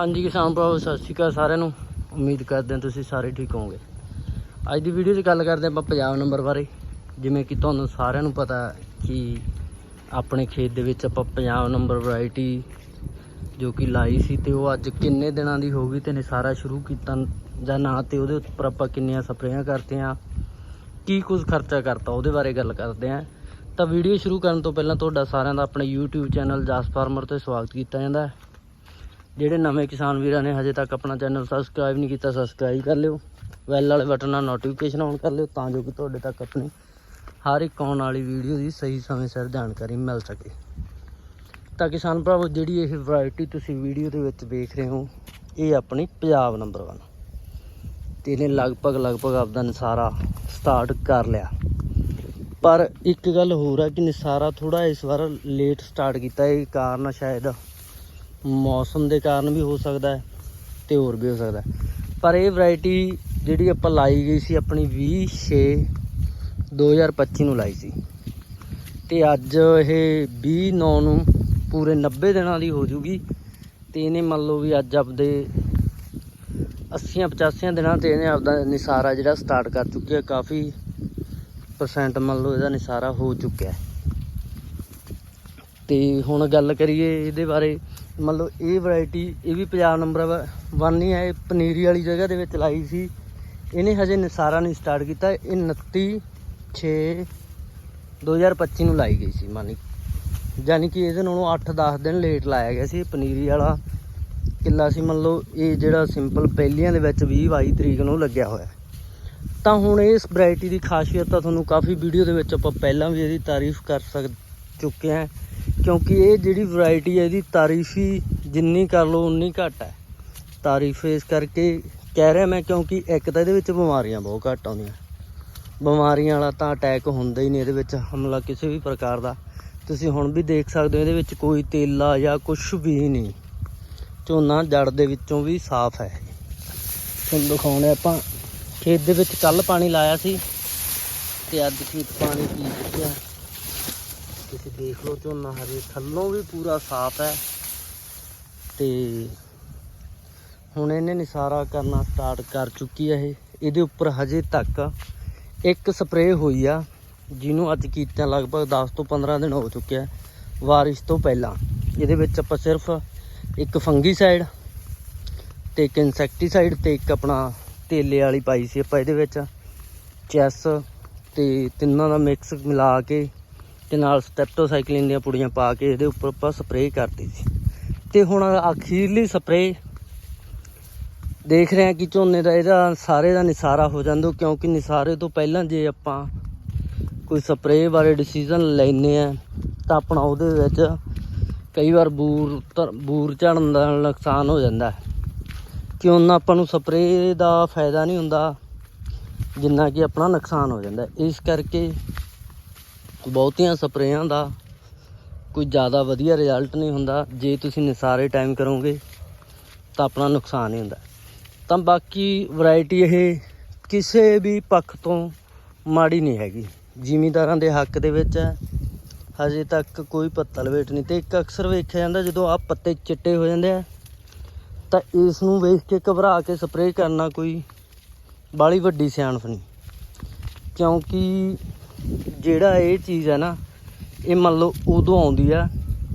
ਹਾਂਜੀ ਕਿਸਾਨ ਭਰਾਵੋ, ਸਤਿ ਸ਼੍ਰੀ ਅਕਾਲ ਸਾਰਿਆਂ ਨੂੰ। ਉਮੀਦ ਕਰਦੇ ਹਾਂ ਤੁਸੀਂ ਸਾਰੇ ਠੀਕ ਹੋਵੋਗੇ। ਅੱਜ ਦੀ ਵੀਡੀਓ 'ਚ ਗੱਲ ਕਰਦੇ ਆਪਾਂ ਪੰਜਾਬ ਨੰਬਰ ਬਾਰੇ। ਜਿਵੇਂ ਕਿ ਤੁਹਾਨੂੰ ਸਾਰਿਆਂ ਨੂੰ ਪਤਾ ਕਿ ਆਪਣੇ ਖੇਤ ਦੇ ਵਿੱਚ ਆਪਾਂ ਪੰਜਾਬ ਨੰਬਰ ਵੈਰਾਈਟੀ ਜੋ ਕਿ ਲਾਈ ਸੀ ਤੇ ਉਹ ਅੱਜ ਕਿੰਨੇ ਦਿਨਾਂ ਦੀ ਹੋ ਗਈ ਤੇ ਨਿਸਾਰਾ ਸ਼ੁਰੂ ਕੀਤਾ ਜਾਂ ਨਾ ਤੇ ਉਹਦੇ ਉੱਪਰ ਆਪਾਂ ਕਿੰਨੀਆਂ ਸਪਰੇਆਂ ਕਰਤੀਆਂ, ਕੀ ਕੁਝ ਖਰਚਾ ਕਰਤਾ, ਉਹਦੇ ਬਾਰੇ ਗੱਲ ਕਰਦੇ ਆਂ ਤਾਂ ਵੀਡੀਓ ਸ਼ੁਰੂ ਕਰਨ ਤੋਂ ਪਹਿਲਾਂ ਤੁਹਾਡਾ ਸਾਰਿਆਂ ਦਾ ਆਪਣੇ YouTube ਚੈਨਲ ਜਸ ਫਾਰਮਰ ਤੇ ਸਵਾਗਤ ਕੀਤਾ ਜਾਂਦਾ ਹੈ। ਜਿਹੜੇ ਨਵੇਂ ਕਿਸਾਨ ਵੀਰਾਂ ਨੇ ਹਜੇ ਤੱਕ ਆਪਣਾ ਚੈਨਲ ਸਬਸਕ੍ਰਾਈਬ ਨਹੀਂ ਕੀਤਾ ਸਬਸਕ੍ਰਾਈਬ ਕਰ ਲਿਓ। ਬੈਲ ਵਾਲੇ ਬਟਨ ਨਾਲ ਨੋਟੀਫਿਕੇਸ਼ਨ ਆਨ ਕਰ ਲਿਓ ਤਾਂ ਜੋ ਕਿ ਤੁਹਾਡੇ ਤੱਕ ਆਪਣੀ ਹਰ ਇੱਕ ਆਉਣ ਵਾਲੀ ਵੀਡੀਓ ਦੀ ਸਹੀ ਸਮੇਂ ਸਿਰ ਜਾਣਕਾਰੀ ਮਿਲ ਸਕੇ। ਤਾਂ ਕਿਸਾਨ ਭਰਾਵੋ, ਜਿਹੜੀ ਇਹ ਵੈਰਾਈਟੀ ਤੁਸੀਂ ਵੀਡੀਓ ਦੇ ਵਿੱਚ ਵੇਖ ਰਹੇ ਹੋ, ਇਹ ਆਪਣੀ ਪੰਜਾਬ ਨੰਬਰ 1 ਤੇ ਇਹਨੇ ਲਗਭਗ ਲਗਭਗ ਆਪਦਾ ਨਸਾਰਾ ਸਟਾਰਟ ਕਰ ਲਿਆ। ਪਰ ਇੱਕ ਗੱਲ ਹੋਰ ਹੈ ਕਿ ਨਸਾਰਾ ਥੋੜਾ ਇਸ ਵਾਰ ਲੇਟ ਸਟਾਰਟ ਕੀਤਾ, ਇਹ ਕਾਰਨ ਸ਼ਾਇਦ ਮੌਸਮ ਦੇ ਕਾਰਨ ਵੀ ਹੋ ਸਕਦਾ ਹੈ ਤੇ ਹੋਰ ਵੀ ਹੋ ਸਕਦਾ ਪਰ ਇਹ ਵੈਰਾਈਟੀ ਜਿਹੜੀ ਆਪਾਂ ਲਾਈ ਗਈ ਸੀ ਆਪਣੀ 20 6 2025 ਨੂੰ ਲਾਈ ਸੀ। ਤੇ ਅੱਜ ਇਹ 20 9 ਨੂੰ ਪੂਰੇ 90 ਦਿਨਾਂ ਦੀ ਹੋ ਜੂਗੀ। ਤੇ ਇਹਨੇ ਮੰਨ ਲਓ ਵੀ ਅੱਜ ਆਪਦੇ 80 85 ਦਿਨਾਂ ਤੇ ਇਹਨੇ ਆਪਦਾ ਨਿਸਾਰਾ ਜਿਹੜਾ ਸਟਾਰਟ ਕਰ ਚੁੱਕਿਆ ਕਾਫੀ ਪਰਸੈਂਟ ਮੰਨ ਲਓ ਇਹਦਾ ਨਿਸਾਰਾ ਹੋ ਚੁੱਕਿਆ ਹੈ। ਤੇ ਹੁਣ ਗੱਲ ਕਰੀਏ ਇਹਦੇ ਬਾਰੇ ਮਤਲਬ ਇਹ ਵੈਰਾਈਟੀ ਇਹ ਵੀ ਪੰਜਾਬ ਨੰਬਰ 1 ਹੀ ਹੈ, ਇਹ ਪਨੀਰੀ ਵਾਲੀ ਜਗ੍ਹਾ ਦੇ ਵਿੱਚ ਲਾਈ ਸੀ। ਇਹਨੇ ਹਜੇ ਨਿਸਾਰਾ ਨਹੀਂ ਸਟਾਰਟ ਕੀਤਾ, ਇਹ 29 6 2025 ਨੂੰ ਲਾਈ ਗਈ ਸੀ, ਮਾਨੀ। ਯਾਨੀ ਕਿ ਇਹਦੇ ਨਾਲੋਂ 8-10 ਦਿਨ ਲੇਟ ਲਾਇਆ ਗਿਆ ਸੀ ਪਨੀਰੀ ਵਾਲਾ। ਕਿੱਲਾ ਸੀ ਮੰਨ ਲਓ ਇਹ ਜਿਹੜਾ ਸਿੰਪਲ ਪਹਿਲੀਆਂ ਦੇ ਵਿੱਚ 20 22 ਤਰੀਕ ਨੂੰ ਲੱਗਿਆ ਹੋਇਆ। ਤਾਂ ਹੁਣ ਇਸ ਵੈਰਾਈਟੀ ਦੀ ਖਾਸੀਅਤ ਤਾਂ ਤੁਹਾਨੂੰ ਕਾਫੀ ਵੀਡੀਓ ਦੇ ਵਿੱਚ ਆਪਾਂ ਪਹਿਲਾਂ ਵੀ ਇਹਦੀ ਤਾਰੀਫ ਕਰ ਸਕ, ਚੁੱਕੇ ਹਾਂ। ਕਿਉਂਕਿ ਇਹ ਜਿਹੜੀ ਵੈਰਾਈਟੀ ਹੈ ਇਹਦੀ ਤਾਰੀਫੀ ਜਿੰਨੀ ਕਰ ਲਓ ਉਨੀ ਘੱਟ ਹੈ। ਤਾਰੀਫ ਇਸ ਕਰਕੇ ਕਹਿ ਰਿਹਾ ਮੈਂ ਕਿਉਂਕਿ ਇੱਕ ਤਾਂ ਇਹਦੇ ਵਿੱਚ ਬਿਮਾਰੀਆਂ ਬਹੁਤ ਘੱਟ ਆਉਂਦੀਆਂ। ਬਿਮਾਰੀਆਂ ਵਾਲਾ ਤਾਂ ਅਟੈਕ ਹੁੰਦਾ ਹੀ ਨਹੀਂ ਇਹਦੇ ਵਿੱਚ, ਹਮਲਾ ਕਿਸੇ ਵੀ ਪ੍ਰਕਾਰ ਦਾ। ਤੁਸੀਂ ਹੁਣ ਵੀ ਦੇਖ ਸਕਦੇ ਹੋ ਇਹਦੇ ਵਿੱਚ ਕੋਈ ਤੇਲਾ ਜਾਂ ਕੁਝ ਵੀ ਨਹੀਂ। ਝੋਨਾ ਜੜ ਦੇ ਵਿੱਚੋਂ ਵੀ ਸਾਫ਼ ਹੈ ਤੁਹਾਨੂੰ ਦਿਖਾਉਣੇ ਆਪਾਂ, ਖੇਤ ਦੇ ਵਿੱਚ ਕੱਲ ਪਾਣੀ ਲਾਇਆ ਸੀ ਤੇ ਅੱਜ ਖੇਤ ਪਾਣੀ ਪੀ ਚੁੱਕਿਆ। ਤੁਸੀਂ ਦੇਖ ਲਓ ਝੋਨਾ ਹਰੇ ਥੱਲੋਂ ਵੀ ਪੂਰਾ ਸਾਫ਼ ਹੈ। ਤੇ ਹੁਣ ਇਹਨੇ ਨਿਸਾਰਾ ਕਰਨਾ ਸਟਾਰਟ ਕਰ ਚੁੱਕੀ ਹੈ ਇਹ। ਇਹਦੇ ਉੱਪਰ ਹਜੇ ਤੱਕ ਇੱਕ ਸਪਰੇਅ ਹੋਈ ਆ, ਜਿਹਨੂੰ ਅੱਜ ਕੀਤਾ ਲਗਭਗ 10 ਤੋਂ 15 ਦਿਨ ਹੋ ਚੁੱਕਿਆ ਵਾਰਿਸ਼ ਤੋਂ ਪਹਿਲਾਂ। ਇਹਦੇ ਵਿੱਚ ਆਪਾਂ ਸਿਰਫ ਇੱਕ ਫੰਗੀਸਾਈਡ ਤੇ ਇੱਕ ਇਨਸੈਕਟੀਸਾਈਡ ਤੇ ਇੱਕ ਆਪਣਾ ਤੇਲੇ ਵਾਲੀ ਪਾਈ ਸੀ ਆਪਾਂ ਇਹਦੇ ਵਿੱਚ। ਚੈਸ ਤੇ ਤਿੰਨਾਂ ਦਾ ਮਿਕਸ ਮਿਲਾ ਕੇ ਤੇ ਨਾਲ ਸਟੈਪਟੋਸਾਈਕਲਿਨ ਦੀਆਂ ਪੁੜੀਆਂ ਪਾ ਕੇ ਇਹਦੇ ਉੱਪਰ ਆਪਾਂ ਸਪਰੇਅ ਕਰਤੀ ਸੀ। ਤੇ ਹੁਣ ਅਖੀਰਲੀ ਸਪਰੇਅ ਦੇਖ ਰਹੇ ਹਾਂ ਕਿ ਝੋਨੇ ਦਾ ਇਹਦਾ ਸਾਰੇ ਦਾ ਨਿਸਾਰਾ ਹੋ ਜਾਂਦਾ, ਕਿਉਂਕਿ ਨਿਸਾਰੇ ਤੋਂ ਪਹਿਲਾਂ ਜੇ ਆਪਾਂ ਕੋਈ ਸਪਰੇਅ ਬਾਰੇ ਡਿਸੀਜਨ ਲੈਨੇ ਆ ਤਾਂ ਆਪਣਾ ਉਹਦੇ ਵਿੱਚ ਕਈ ਵਾਰ ਬੂਰ ਧਰ- ਬੂਰ ਝੜਨ ਦਾ ਨੁਕਸਾਨ ਹੋ ਜਾਂਦਾ ਹੈ। ਕਿ ਉਹਨਾਂ ਆਪਾਂ ਨੂੰ ਸਪਰੇਅ ਦਾ ਫਾਇਦਾ ਨਹੀਂ ਹੁੰਦਾ, ਜਿੰਨਾ ਕਿ ਆਪਣਾ ਨੁਕਸਾਨ ਹੋ ਜਾਂਦਾ ਇਸ ਕਰਕੇ ਬਹੁਤੀਆਂ ਸਪਰੇਆਂ ਦਾ ਕੋਈ ਜ਼ਿਆਦਾ ਵਧੀਆ ਰਿਜ਼ਲਟ ਨਹੀਂ ਹੁੰਦਾ। ਜੇ ਤੁਸੀਂ ਨਿਸਾਰੇ ਟਾਈਮ ਕਰੋਗੇ, ਤਾਂ ਆਪਣਾ ਨੁਕਸਾਨ ਹੀ ਹੁੰਦਾ। ਤਾਂ ਬਾਕੀ ਵੈਰਾਈਟੀ ਇਹ ਕਿਸੇ ਵੀ ਪੱਖ ਤੋਂ ਮਾੜੀ ਨਹੀਂ ਹੈਗੀ। ਜ਼ਿਮੀਂਦਾਰਾਂ ਦੇ ਹੱਕ ਦੇ ਵਿੱਚ ਹੈ। ਹਜੇ ਤੱਕ ਕੋਈ ਪੱਤਾ ਲਵੇਟ ਨਹੀਂ। ਤੇ ਇੱਕ ਅਕਸਰ ਵੇਖਿਆ ਜਾਂਦਾ, ਜਦੋਂ ਆ ਪੱਤੇ ਚਿੱਟੇ ਹੋ ਜਾਂਦੇ ਆ, ਤਾਂ ਇਸ ਨੂੰ ਵੇਖ ਕੇ ਘਬਰਾ ਕੇ ਸਪਰੇਅ ਕਰਨਾ ਕੋਈ ਬਾਲੀ ਵੱਡੀ ਸਿਆਣਪ ਨਹੀਂ। ਕਿਉਂਕਿ ਜਿਹੜਾ ਇਹ ਚੀਜ਼ ਹੈ ਨਾ, ਇਹ ਮੰਨ ਲਓ ਉਦੋਂ ਆਉਂਦੀ ਆ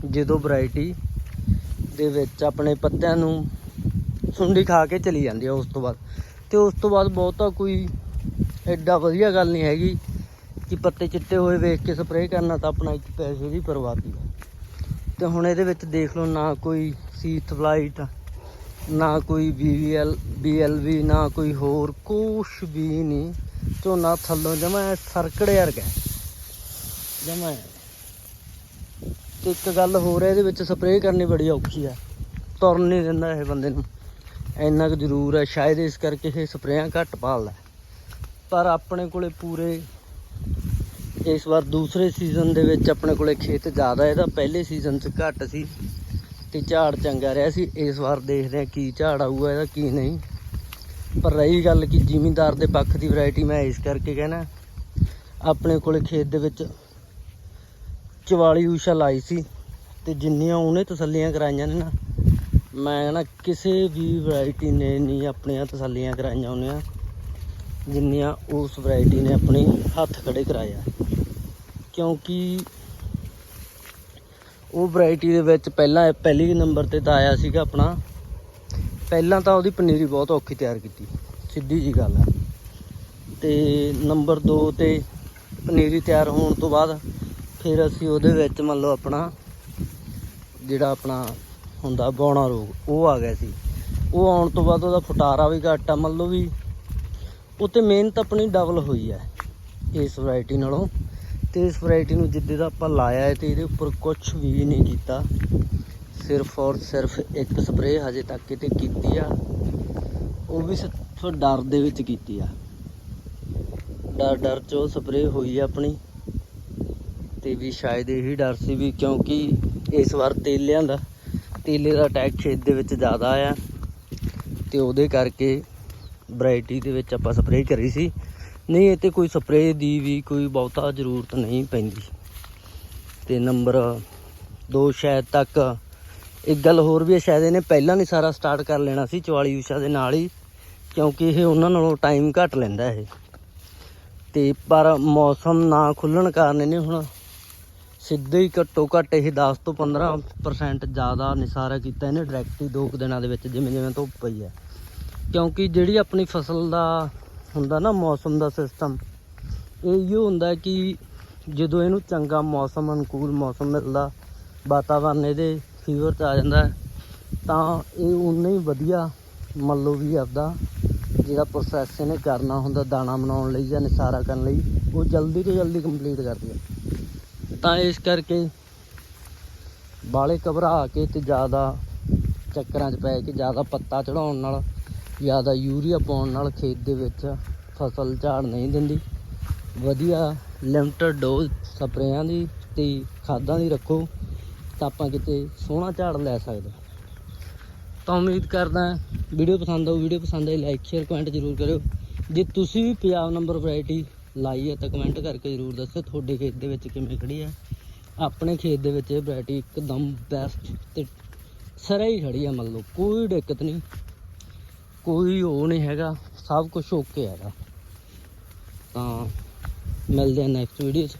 ਜਦੋਂ ਵੈਰਾਈਟੀ ਦੇ ਵਿੱਚ ਆਪਣੇ ਪੱਤਿਆਂ ਨੂੰ ਸੁੰਡੀ ਖਾ ਕੇ ਚਲੀ ਜਾਂਦੀ ਆ ਉਸ ਤੋਂ ਬਾਅਦ। ਤੇ ਉਸ ਤੋਂ ਬਾਅਦ ਬਹੁਤਾ ਕੋਈ ਐਡਾ ਵਧੀਆ ਗੱਲ ਨਹੀਂ ਹੈਗੀ ਕਿ ਪੱਤੇ ਚਿੱਟੇ ਹੋਏ ਵੇਖ ਕੇ ਸਪਰੇਅ ਕਰਨਾ ਤਾਂ ਆਪਣਾ ਇੱਕ ਪੈਸੇ ਦੀ ਬਰਬਾਦੀ ਹੈ ਤੇ ਹੁਣ ਇਹਦੇ ਵਿੱਚ ਦੇਖ ਲਓ ਨਾ ਕੋਈ ਸੀਥ ਫਲਾਈਟ ਨਾ ਕੋਈ ਬੀਵੀਐਲ ਬੀਐਲਵੀ ਨਾ ਕੋਈ ਹੋਰ ਕੁਛ ਵੀ ਨਹੀਂ। ਝੋਨਾ ਥੱਲੋਂ ਜਮਾ ਸਰਕੜੇ ਵਰਗਾ ਜਮਾ। ਤੇ ਇੱਕ ਗੱਲ ਹੋਰ ਹੈ, ਇਹਦੇ ਵਿੱਚ ਸਪਰੇਅ ਕਰਨੀ ਬੜੀ ਔਖੀ ਹੈ ਤੁਰਨ ਨਹੀਂ ਦਿੰਦਾ ਇਹ ਬੰਦੇ ਨੂੰ। ਇੰਨਾ ਕੁ ਜ਼ਰੂਰ ਹੈ, ਸ਼ਾਇਦ ਇਸ ਕਰਕੇ ਇਹ ਸਪਰੇਆਂ ਘੱਟ ਭਾਲਦਾ ਹੈ। ਪਰ ਆਪਣੇ ਕੋਲੇ ਪੂਰੇ ਇਸ ਵਾਰ ਦੂਸਰੇ ਸੀਜ਼ਨ ਦੇ ਵਿੱਚ ਆਪਣੇ ਕੋਲੇ ਖੇਤ ਜ਼ਿਆਦਾ ਇਹਦਾ ਪਹਿਲੇ ਸੀਜ਼ਨ 'ਚ ਘੱਟ ਸੀ। ਤੇ ਝਾੜ ਚੰਗਾ ਰਿਹਾ ਸੀ। ਇਸ ਵਾਰ ਦੇਖਦੇ ਹਾਂ ਕੀ ਝਾੜ ਆਊਗਾ, ਇਹਦਾ ਕੀ ਨਹੀਂ। ਪਰ ਰਹੀ ਗੱਲ ਕਿ ਜ਼ਿਮੀਂਦਾਰ ਦੇ ਪੱਖ ਦੀ ਵੈਰਾਈਟੀ ਮੈਂ ਇਸ ਕਰਕੇ ਕਹਿਣਾ, ਆਪਣੇ ਕੋਲੇ ਖੇਤ ਦੇ ਵਿੱਚ 44 ਊਸ਼ਾ ਲਾਈ ਸੀ ਤੇ ਜਿੰਨੀਆਂ ਉਹਨੇ ਤਸੱਲੀਆਂ ਕਰਾਈਆਂ ਨੇ ਨਾ, ਮੈਂ ਨਾ ਕਿਸੇ ਵੀ ਵੈਰਾਈਟੀ ਨੇ ਨਹੀਂ ਆਪਣੀਆਂ ਤਸੱਲੀਆਂ ਕਰਾਈਆਂ ਹੁੰਦੀਆਂ ਜਿੰਨੀਆਂ ਉਸ ਵੈਰਾਈਟੀ ਨੇ ਆਪਣੇ ਹੱਥ ਖੜੇ ਕਰਾਇਆ। ਕਿਉਂਕਿ ਉਹ ਵੈਰਾਈਟੀ ਦੇ ਵਿੱਚ ਪਹਿਲਾਂ, ਪਹਿਲੀ ਨੰਬਰ ਤੇ ਤਾਂ ਆਇਆ ਸੀਗਾ ਆਪਣਾ ਪਹਿਲਾਂ ਤਾਂ ਉਹਦੀ ਪਨੀਰੀ ਬਹੁਤ ਔਖੀ ਤਿਆਰ ਕੀਤੀ। ਸਿੱਧੀ ਜੀ ਗੱਲ ਹੈ ਤੇ ਨੰਬਰ 2 ਤੇ ਪਨੀਰੀ ਤਿਆਰ ਹੋਣ ਤੋਂ ਬਾਅਦ ਫਿਰ ਅਸੀਂ ਉਹਦੇ ਵਿੱਚ ਮੰਨ ਲਓ ਆਪਣਾ ਜਿਹੜਾ ਆਪਣਾ ਹੁੰਦਾ ਬੌਣਾ ਰੋਗ, ਉਹ ਆ ਗਿਆ ਸੀ। ਉਹ ਆਉਣ ਤੋਂ ਬਾਅਦ ਉਹਦਾ ਫੁਟਾਰਾ ਵੀ ਘੱਟ ਆ, ਮੰਨ ਲਓ ਵੀ ਉਤੇ ਮਿਹਨਤ ਆਪਣੀ ਡਬਲ ਹੋਈ ਹੈ ਇਸ ਵੈਰਾਈਟੀ ਨਾਲੋਂ। ਤੇ ਇਸ ਵੈਰਾਈਟੀ ਨੂੰ ਜਿੱਦੇ ਦਾ ਆਪਾਂ ਲਾਇਆ ਹੈ ਤੇ ਇਹਦੇ ਉੱਪਰ ਕੁਝ ਵੀ ਨਹੀਂ ਕੀਤਾ। ਸਿਰਫ ਔਰ ਸਿਰਫ ਇੱਕ ਸਪਰੇਅ ਹਜੇ ਤੱਕ ਕਿਤੇ ਕੀਤੀ ਆ। ਉਹ ਵੀ ਸਿਰਫ ਡਰ ਦੇ ਵਿੱਚ ਕੀਤੀ ਆ। ਡਰ ਡਰ ਚ ਉਹ ਸਪਰੇਅ ਹੋਈ ਆ ਆਪਣੀ। ਤੇ ਵੀ ਸ਼ਾਇਦ ਇਹੀ ਡਰ ਸੀ ਵੀ ਕਿਉਂਕਿ ਇਸ ਵਾਰ ਤੇਲਿਆਂ ਦਾ ਤੇਲੇ ਦਾ ਅਟੈਕ ਖੇਤ ਦੇ ਵਿੱਚ ਜ਼ਿਆਦਾ ਆਇਆ ਤੇ ਉਹਦੇ ਕਰਕੇ ਵੈਰਾਈਟੀ ਦੇ ਵਿੱਚ ਆਪਾਂ ਸਪਰੇਅ ਕਰੀ ਸੀ। ਨਹੀਂ, ਇਹ ਤੇ ਕੋਈ ਸਪਰੇਅ ਦੀ ਵੀ ਕੋਈ ਬਹੁਤਾ ਜ਼ਰੂਰਤ ਨਹੀਂ ਪੈਂਦੀ। ਤੇ ਨੰਬਰ 2 ਸ਼ਾਇਦ ਤੱਕ ਇੱਕ ਗੱਲ ਹੋਰ ਵੀ ਹੈ, ਸ਼ਾਇਦ ਇਹਨੇ ਪਹਿਲਾਂ ਨਹੀਂ ਸਾਰਾ ਸਟਾਰਟ ਕਰ ਲੈਣਾ ਸੀ 44 ਊਸ਼ਾ ਦੇ ਨਾਲ ਹੀ, ਕਿਉਂਕਿ ਇਹ ਉਹਨਾਂ ਨਾਲੋਂ ਟਾਈਮ ਘੱਟ ਲੈਂਦਾ ਇਹ। ਤੇ ਪਰ ਮੌਸਮ ਨਾ ਖੁੱਲਣ ਕਾਰਨ ਇਹਨੇ ਹੁਣ ਸਿੱਧੇ ਹੀ ਘੱਟੋ ਘੱਟ ਇਹ 10 ਤੋਂ 15% ਜ਼ਿਆਦਾ ਨਿਸਾਰਾ ਕੀਤਾ ਇਹਨੇ ਡਾਇਰੈਕਟ ਹੀ ਦੋ ਕੁ ਦਿਨਾਂ ਦੇ ਵਿੱਚ ਜਿਵੇਂ ਜਿਵੇਂ ਧੁੱਪ ਪਈ ਹੈ। ਕਿਉਂਕਿ ਜਿਹੜੀ ਆਪਣੀ ਫਸਲ ਦਾ ਹੁੰਦਾ ਨਾ ਮੌਸਮ ਦਾ ਸਿਸਟਮ ਇਹ ਇਹੋ ਹੁੰਦਾ ਕਿ ਜਦੋਂ ਇਹਨੂੰ ਚੰਗਾ ਮੌਸਮ, ਅਨੁਕੂਲ ਮੌਸਮ ਮਿਲਦਾ, ਵਾਤਾਵਰਨ ਇਹਦੇ ਫੀਵਰ 'ਚ ਆ ਜਾਂਦਾ ਤਾਂ ਇਹ ਉਨਾ ਹੀ ਵਧੀਆ ਮੰਨ ਲਓ ਵੀ ਆਪਦਾ ਜਿਹੜਾ ਪ੍ਰੋਸੈਸ ਇਹਨੇ ਕਰਨਾ ਹੁੰਦਾ, ਦਾਣਾ ਬਣਾਉਣ ਲਈ ਜਾਂ ਨਿਸਾਰਾ ਕਰਨ ਲਈ, ਉਹ ਜਲਦੀ ਤੋਂ ਜਲਦੀ ਕੰਪਲੀਟ ਕਰਦੀ ਹੈ। ਤਾਂ ਇਸ ਕਰਕੇ ਬਾਲੇ ਘਬਰਾ ਕੇ ਤੇ ਜ਼ਿਆਦਾ ਚੱਕਰਾਂ 'ਚ ਪੈ ਕੇ, ਜ਼ਿਆਦਾ ਪੱਤਾ ਚੜਾਉਣ ਨਾਲ, ਜ਼ਿਆਦਾ ਯੂਰੀਆ ਪਾਉਣ ਨਾਲ ਖੇਤ ਦੇ ਵਿੱਚ ਫਸਲ ਝਾੜ ਨਹੀਂ ਦਿੰਦੀ। ਵਧੀਆ ਲਿਮਟਡ ਡੋਜ਼ ਸਪਰੇਆਂ ਦੀ ਤੇ ਖਾਦਾਂ ਦੀ ਰੱਖੋ। ਤਾਂ ਆਪਾਂ ਕਿਤੇ ਸੋਹਣਾ ਝਾੜ ਲੈ ਸਕਦੇ ਤਾਂ ਉਮੀਦ ਕਰਦਾ ਵੀਡੀਓ ਪਸੰਦ ਆਊ, ਵੀਡੀਓ ਪਸੰਦ ਆਈ ਲਾਈਕ ਸ਼ੇਅਰ ਕਮੈਂਟ ਜ਼ਰੂਰ ਕਰਿਓ। ਜੇ ਤੁਸੀਂ ਵੀ ਪੰਜਾਬ ਨੰਬਰ ਵੈਰਾਈਟੀ ਲਾਈ ਹੈ ਤਾਂ ਕਮੈਂਟ ਕਰਕੇ ਜ਼ਰੂਰ ਦੱਸਿਓ, ਤੁਹਾਡੇ ਖੇਤ ਦੇ ਵਿੱਚ ਕਿਵੇਂ ਖੜੀ ਹੈ। ਆਪਣੇ ਖੇਤ ਦੇ ਵਿੱਚ ਇਹ ਵੈਰਾਈਟੀ ਇੱਕਦਮ ਬੈਸਟ ਤੇ ਸਰੇ ਹੀ ਖੜੀ ਹੈ ਮੰਨ ਲਓ ਕੋਈ ਦਿੱਕਤ ਨਹੀਂ। ਕੋਈ ਉਹ ਨਹੀਂ ਹੈਗਾ, ਸਭ ਕੁਝ ਓਕੇ ਹੈਗਾ। ਤਾਂ ਮਿਲਦੇ ਆ ਨੈਕਸਟ ਵੀਡੀਓ 'ਚ